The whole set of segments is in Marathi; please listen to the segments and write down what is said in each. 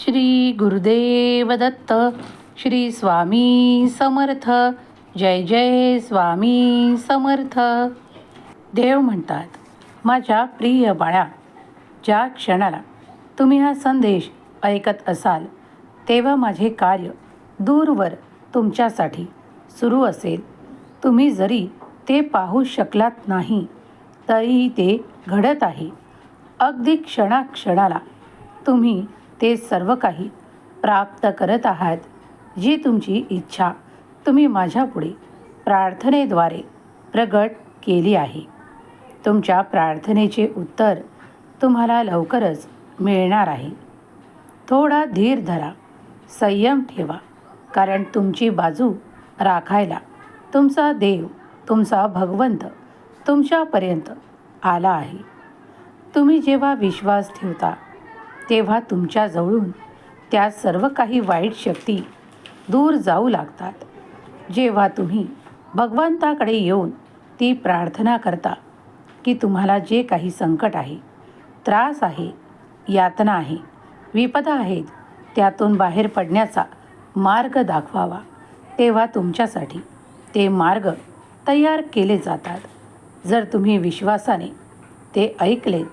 श्री गुरुदेव दत्त श्री स्वामी समर्थ जय जय स्वामी समर्थ. देव म्हणतात माझ्या प्रिय बाळा ज्या क्षणाला तुम्ही हा संदेश ऐकत असाल तेव्हा माझे कार्य दूरवर तुमच्यासाठी सुरू असेल. तुम्ही जरी ते पाहू शकलात नाही तरीही ते घडत आहे. अगदी क्षणाक्षणाला तुम्ही ते सर्व काही प्राप्त करत आहात जी तुमची इच्छा. तुम्ही माझ्यापुढे प्रार्थनेद्वारे प्रगट केली आहे. तुमच्या प्रार्थनेचे उत्तर तुम्हाला लवकरच मिळणार आहे. थोडा धीर धरा संयम ठेवा कारण तुमची बाजू राखायला तुमचा देव तुमचा भगवंत तुमच्यापर्यंत आला आहे. तुम्ही जेव्हा विश्वास ठेवता तेव्हा तुमच्याजवळून त्या सर्व काही वाईट शक्ती दूर जाऊ लागतात. जेव्हा तुम्ही भगवंताकडे येऊन ती प्रार्थना करता की तुम्हाला जे काही संकट आहे त्रास आहे यातना आहे विपदा आहेत त्यातून बाहेर पडण्याचा मार्ग दाखवावा तेव्हा तुमच्यासाठी ते मार्ग तयार केले जातात. जर तुम्ही विश्वासाने ते ऐकलेत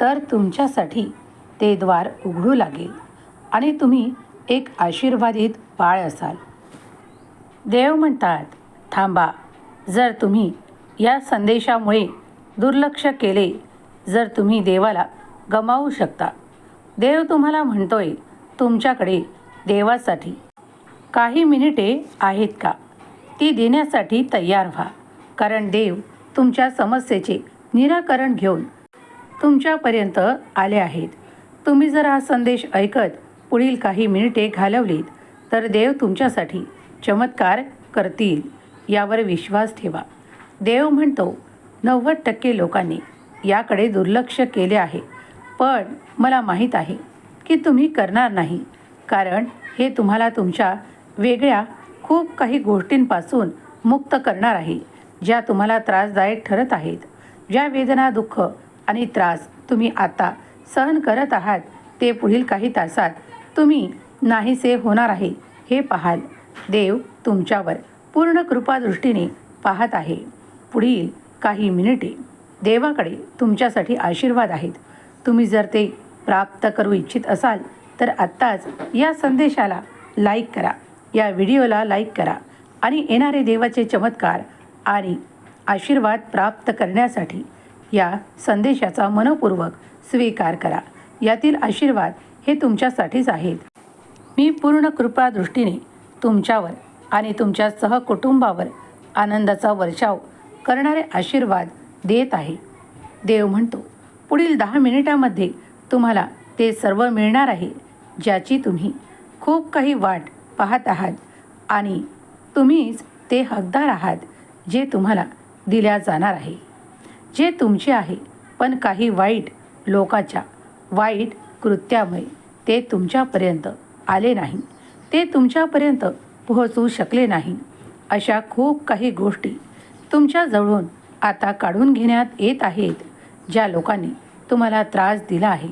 तर तुमच्यासाठी ते द्वार उघडू लागेल आणि तुम्ही एक आशीर्वादित बाळ असाल. देव म्हणतात थांबा जर तुम्ही या संदेशामुळे दुर्लक्ष केले जर तुम्ही देवाला गमावू शकता. देव तुम्हाला म्हणतोय तुमच्याकडे देवासाठी काही मिनिटे आहेत का? ती देण्यासाठी तयार व्हा कारण देव तुमच्या समस्येचे निराकरण घेऊन तुमच्यापर्यंत आले आहेत. तुम्ही जर हा संदेश ऐकत पुढील काही मिनिटे घालवलीत तर देव तुमच्यासाठी चमत्कार करतील यावर विश्वास ठेवा. देव म्हणतो नव्वद टक्के लोकांनी याकडे दुर्लक्ष केले आहे. पण मला माहीत आहे की तुम्ही करणार नाही कारण हे तुम्हाला तुमच्या वेगळ्या खूप काही गोष्टींपासून मुक्त करणार आहे ज्या तुम्हाला त्रासदायक ठरत आहेत. ज्या वेदना दुःख आणि त्रास तुम्ही आता सहन करत आहात ते पुढील काही तासात. तुम्ही नाहीसे होणार आहे हे पाहाल. देव तुमच्यावर पूर्ण कृपादृष्टीने पाहत आहे. पुढील काही मिनिटे देवाकडे तुमच्यासाठी आशीर्वाद आहेत. तुम्ही जर ते प्राप्त करू इच्छित असाल तर आत्ताच या संदेशाला लाईक करा या व्हिडिओला लाईक करा आणि येणारे देवाचे चमत्कार आणि आशीर्वाद प्राप्त करण्यासाठी या संदेशाचा मनपूर्वक स्वीकार करा. यातील आशीर्वाद हे तुमच्यासाठीच आहेत. मी पूर्ण कृपा दृष्टीने तुमच्यावर आणि तुमच्या सहकुटुंबावर आनंदाचा वर्षाव करणारे आशीर्वाद देत आहे. देव म्हणतो पुढील दहा मिनिटामध्ये तुम्हाला ते सर्व मिळणार आहे ज्याची तुम्ही खूप काही वाट पाहत आहात आणि तुम्हीच ते हकदार आहात जे तुम्हाला दिल्या जाणार आहे. जे तुमचे आहे पण काही वाईट लोकाच्या वाईट कृत्यामुळे ते तुमच्यापर्यंत आले नाही. ते तुमच्यापर्यंत पोहोचू शकले नाही. अशा खूप काही गोष्टी तुमच्याजवळून आता काढून घेण्यात येत आहेत ज्या लोकांनी तुम्हाला त्रास दिला आहे.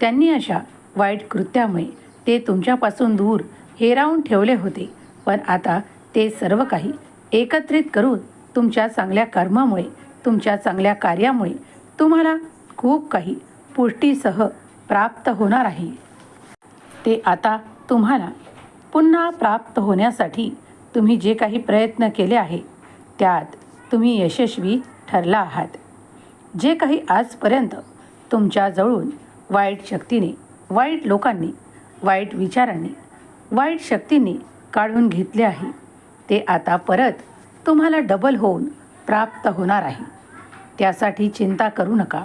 त्यांनी अशा वाईट कृत्यामुळे ते तुमच्यापासून दूर हेरावून ठेवले होते पण आता ते सर्व काही एकत्रित करून तुमच्या चांगल्या कर्मामुळे तुमच्या चांगल्या कार्यामुळे तुम्हाला खूप काही पुष्टीसह प्राप्त होणार आहे. ते आता तुम्हाला पुन्हा प्राप्त होण्यासाठी तुम्ही जे काही प्रयत्न केले आहे त्यात तुम्ही यशस्वी ठरला आहात. जे काही आजपर्यंत तुमच्याजवळून वाईट शक्तीने वाईट लोकांनी वाईट विचारांनी वाईट शक्तींनी काढून घेतले आहे ते आता परत तुम्हाला डबल होऊन प्राप्त होणार आहे. त्यासाठी चिंता करू नका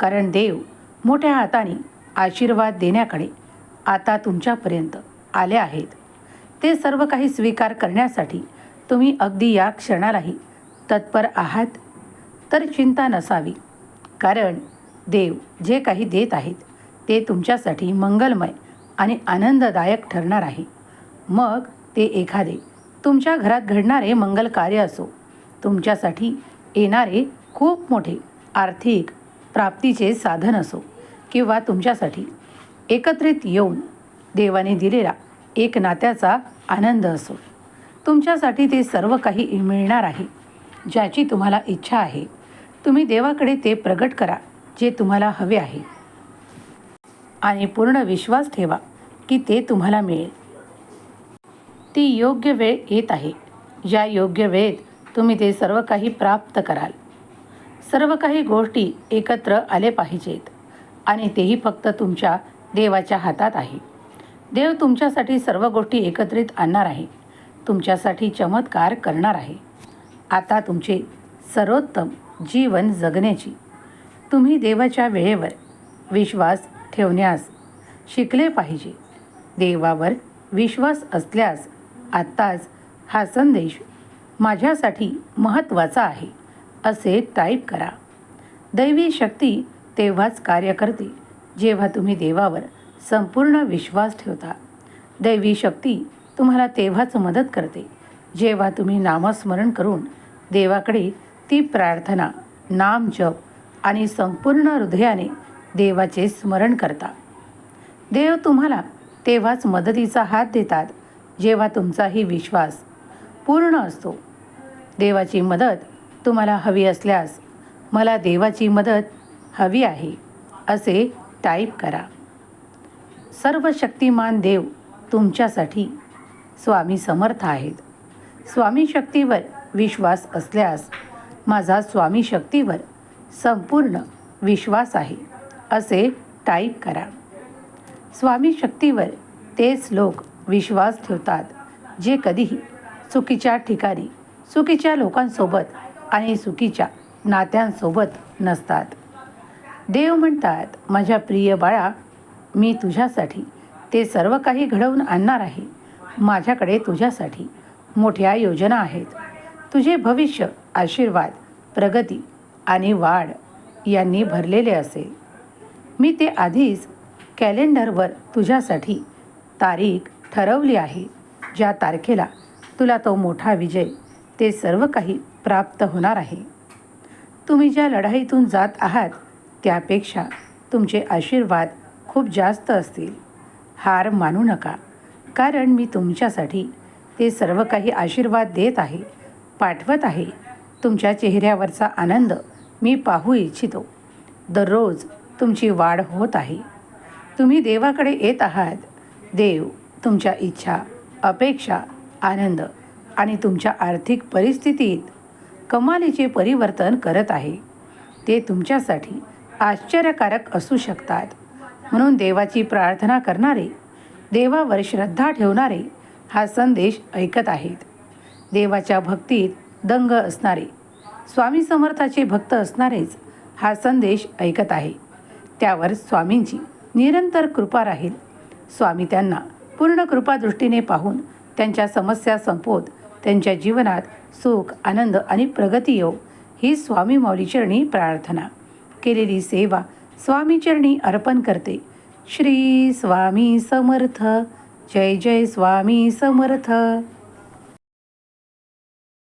कारण देव मोठ्या हाताने आशीर्वाद देण्याकडे आता तुमच्यापर्यंत आले आहेत. ते सर्व काही स्वीकार करण्यासाठी तुम्ही अगदी या क्षणालाही तत्पर आहात. तर चिंता नसावी कारण देव जे काही देत आहेत ते तुमच्यासाठी मंगलमय आणि आनंददायक ठरणार आहे. मग ते एखादे तुमच्या घरात घडणारे मंगल कार्य असो तुमच्यासाठी येणारे खूप मोठे आर्थिक प्राप्तीचे साधन असो किंवा तुमच्यासाठी एकत्रित येऊन देवाने दिलेला एक नात्याचा आनंद असो. तुमच्यासाठी ते सर्व काही मिळणार आहे ज्याची तुम्हाला इच्छा आहे. तुम्ही देवाकडे ते प्रगट करा जे तुम्हाला हवे आहे. आणि पूर्ण विश्वास ठेवा की ते तुम्हाला मिळेल. ती योग्य वेळ येत आहे. ज्या योग्य वेळेत तुम्ही ते सर्व काही प्राप्त कराल. सर्व काही गोष्टी एकत्र आले पाहिजेत आणि तेही फक्त तुमच्या देवाच्या हातात आहे. देव तुमच्यासाठी सर्व गोष्टी एकत्रित आणणार आहे. तुमच्यासाठी चमत्कार करणार आहे. आता तुमचे सर्वोत्तम जीवन जगण्याची. तुम्ही देवाच्या वेळेवर विश्वास ठेवण्यास शिकले पाहिजे. देवावर विश्वास असल्यास आत्ताच हा संदेश माझ्यासाठी महत्त्वाचा आहे असे टाईप करा. दैवी शक्ती तेव्हाच कार्य करते जेव्हा तुम्ही देवावर संपूर्ण विश्वास ठेवता. दैवी शक्ती तुम्हाला तेव्हाच मदत करते जेव्हा तुम्ही नामस्मरण करून देवाकडे ती प्रार्थना नाम जप आणि संपूर्ण हृदयाने देवाचे स्मरण करता. देव तुम्हाला तेव्हाच मदतीचा हात देतात जेव्हा तुमचाही विश्वास पूर्ण असतो. देवाची मदत तुम्हाला हवी असल्यास मला देवाची मदत हवी आहे असे टाईप करा. सर्व शक्तिमान देव तुमच्यासाठी स्वामी समर्थ आहेत. स्वामी शक्तीवर विश्वास असल्यास माझा स्वामी शक्तीवर संपूर्ण विश्वास आहे असे टाईप करा. स्वामी शक्तीवर तेच लोक विश्वास ठेवतात जे कधीही चुकीच्या ठिकाणी चुकीच्या लोकांसोबत आणि चुकीच्या नात्यांसोबत नसतात. देव म्हणतात माझ्या प्रिय बाळा मी तुझ्यासाठी ते सर्व काही घडवून आणणार आहे. माझ्याकडे तुझ्यासाठी मोठ्या योजना आहेत. तुझे भविष्य आशीर्वाद प्रगती आणि वाढ यांनी भरलेले असेल. मी ते आधीच कॅलेंडरवर तुझ्यासाठी तारीख ठरवली आहे. ज्या तारखेला तुला तो मोठा विजय ते सर्व काही प्राप्त होणार आहे. तुम्ही ज्या लढाईतून जात आहात त्यापेक्षा तुमचे आशीर्वाद खूप जास्त असतील. हार मानू नका कारण मी तुमच्यासाठी ते सर्व काही आशीर्वाद देत आहे पाठवत आहे. तुमच्या चेहऱ्यावरचा आनंद मी पाहू इच्छितो. दररोज तुमची वाढ होत आहे. तुम्ही देवाकडे येत आहात. देव तुमच्या इच्छा अपेक्षा आनंद आणि तुमच्या आर्थिक परिस्थितीत कमालीचे परिवर्तन करत आहे. ते तुमच्यासाठी आश्चर्यकारक असू शकतात. म्हणून देवाची प्रार्थना करणारे देवावर श्रद्धा ठेवणारे हा संदेश ऐकत आहेत. देवाच्या भक्तीत दंग असणारे स्वामी समर्थाचे भक्त असणारेच हा संदेश ऐकत आहे. त्यावर स्वामींची निरंतर कृपा राहील. स्वामी त्यांना पूर्ण कृपादृष्टीने पाहून त्यांच्या समस्या संपवत त्यांच्या जीवनात सुख आनंद आणि प्रगती येऊ ही स्वामी माऊलीचरणी प्रार्थना. केलेली सेवा स्वामीचरणी अर्पण करते. श्री स्वामी समर्थ. जय जय स्वामी समर्थ.